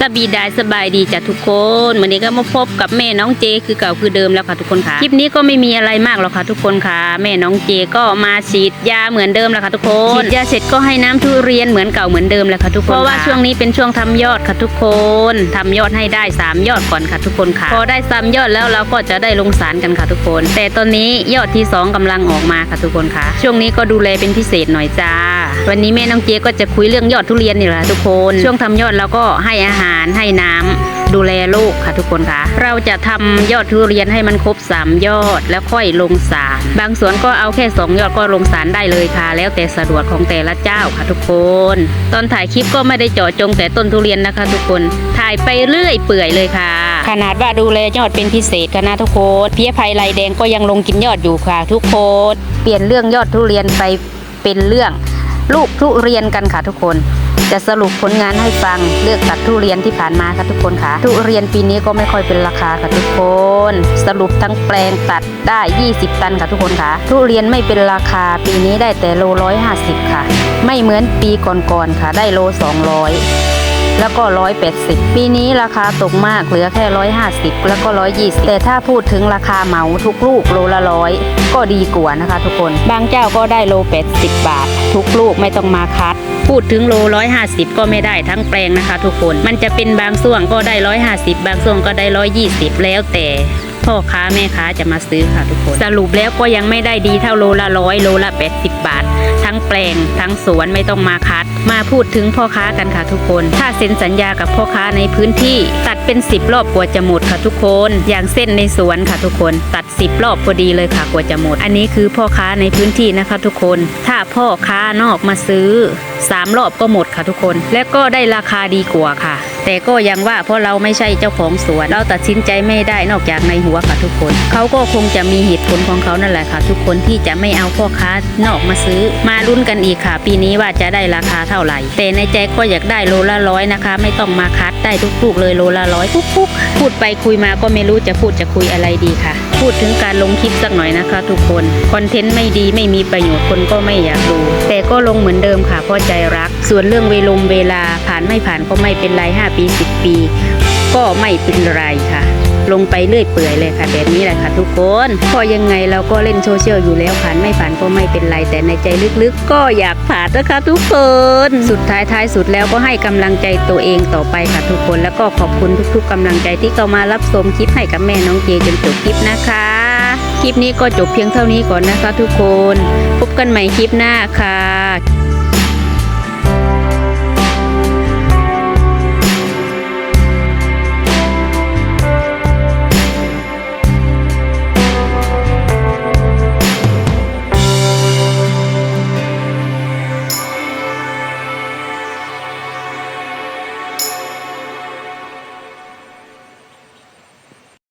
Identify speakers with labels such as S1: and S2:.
S1: สบีดายสบายดีจ้ะทุกคนวันนี้ก็มาพบกับแม่น้องเจ คือเก่าคือเดิมแล้วค่ะทุกคนค่ะคลิปนี้ก็ไม่มีอะไรมากหรอกค่ะทุกคนค่ะ แม่น้องเจก็มาฉีดยาเหมือนเดิมแล้วค่ะทุกคนฉีดยาเสร็จก็ให้น้ำทุเรียนเหมือนเก่าเหมือนเดิมแล้วค่ะทุกคนเพราะว่าช่วงนี้เป็นช่วงทำยอดค่ะทุกคนทำยอดให้ได้สามยอดก่อนค่ะทุกคนค่ะ พอได้สามยอดแล้วเราก็จะได้ลงสารกันค่ะทุกคน แต่ตอนนี้ยอดที่สองกำลังออกมาค่ะทุกคนค่ะ ช่วงนี้ก็ดูแลเป็นพิเศษหน่อยจ้า วันนี้แม่น้องเจก็จะคุยเรื่องยอดทุเรียนนี่แหละทุกคน ช่วงทำยอดเราก็ให้อาหารให้น้ำดูแลลูกค่ะทุกคนค่ะเราจะทำยอดทุเรียนให้มันครบ 3 ยอดแล้วค่อยลงสารบางสวนก็เอาแค่ 2 ยอดก็ลงสารได้เลยค่ะ แล้วแต่สะดวกของแต่ละเจ้าค่ะทุกคน ตอนถ่ายคลิปก็ไม่ได้เจาะจงแต่ต้นทุเรียนนะคะ ทุกคนถ่ายไปเรื่อยเปื่อยเลยค่ะ ขนาดว่าดูแลยอดเป็นพิเศษค่ะนะทุกคนเพี้ยไผ่ลายแดงก็ยังลงกินยอดอยู่ค่ะ ทุกคนเปลี่ยนเรื่องยอดทุเรียนไปเป็นเรื่อง ลูกทุเรียนกันค่ะทุกคน จะสรุปผลงานให้ฟังเลือกตัดทุเรียนที่ผ่านมาค่ะทุกคนค่ะ ทุเรียนปีนี้ก็ไม่ค่อยเป็นราคาค่ะทุกคน สรุปทั้งแปลงตัดได้ 20 ตันค่ะทุกคนค่ะ ทุเรียนไม่เป็นราคาปีนี้ได้แต่โลร้อยห้าสิบค่ะ ไม่เหมือนปีก่อนๆค่ะ ได้โลสองร้อย แล้วก็ 180 ปีนี้ราคาตกมากเหลือแค่ 150 แล้วก็ 120 แต่ถ้าพูดถึงราคาเหมาทุกลูกโลละร้อยก็ดีกว่านะคะ ทุกคนบางเจ้าก็ได้โล 80 บาท ทุกลูกไม่ต้องมาคัด พูดถึงโล 150 ก็ไม่ได้ทั้งแปลงนะคะ ทุกคนมันจะเป็นบางส่วนก็ได้ 150 บางส่วนก็ได้ 120 แล้วแต่ พ่อค้าแม่ค้าจะมาซื้อค่ะทุกคน สรุปแล้วก็ยังไม่ได้ดีเท่าโลละร้อยโลละ 80 บาท ทั้งแปลง ทั้งสวนไม่ต้องมาคัด มาพูดถึงพ่อค้ากันค่ะทุกคน ถ้าเซ็นสัญญากับพ่อค้าในพื้นที่ ตัดเป็น 10 รอบกว่าจะหมดค่ะทุกคน อย่างเส้นในสวนค่ะทุกคน ตัด 10 รอบพอดีเลยค่ะกว่าจะหมด อันนี้คือพ่อค้าในพื้นที่นะคะทุกคน ถ้าพ่อค้านอกมาซื้อ 3 รอบก็หมดค่ะทุกคน และก็ได้ราคาดีกว่าค่ะ แต่ก็ยังว่าเพราะเราไม่ใช่เจ้าของสวน เราตัดสินใจไม่ได้นอกจากในหัวค่ะทุกคน เขาก็คงจะมีเหตุผลของเขานั่นแหละค่ะ ทุกคนที่จะไม่เอาพ่อค้านอกมาซื้อ มาลุ้นกันอีกค่ะ ปีนี้ว่าจะได้ราคาเท่าไหร่ แต่ในใจก็อยากได้โลละร้อยนะคะ ไม่ต้องมาคัดได้ทุกลูกเลยโลละร้อยทุกคู่ พูดไปคุยมาก็ไม่รู้จะพูดจะคุยอะไรดีค่ะ พูดถึงการลงคลิปสักหน่อยนะคะทุกคน คอนเทนต์ไม่ดีไม่มีประโยชน์คนก็ไม่อยากดูแต่ก็ลงเหมือนเดิมค่ะเพราะใจรัก ส่วนเรื่องเวลมเวลาผ่านไม่ผ่านก็ไม่เป็นไร5ปี 10 ปี ก็ไม่เป็นไรค่ะ ลงไปเรื่อยเปื่อยเลยค่ะแบบนี้แหละค่ะทุกคนเพอยังไงเราก็เล่นโซเชียลอยู่แล้วผ่านไม่ผ่านก็ไม่เป็นไรแต่ในใจลึกๆ ก็อยากผ่านนะคะทุกคน สุดท้ายท้ายสุดแล้วก็ให้กำลังใจตัวเองต่อไปค่ะทุกคน แล้วก็ขอบคุณทุก ๆกำลังใจที่เข้ามารับชมคลิปให้กับแม่น้องเจจนจบคลิปนะคะคลิปนี้ก็จบเพียงเท่านี้ก่อนนะคะทุกคน พบกันใหม่คลิปหน้าค่ะ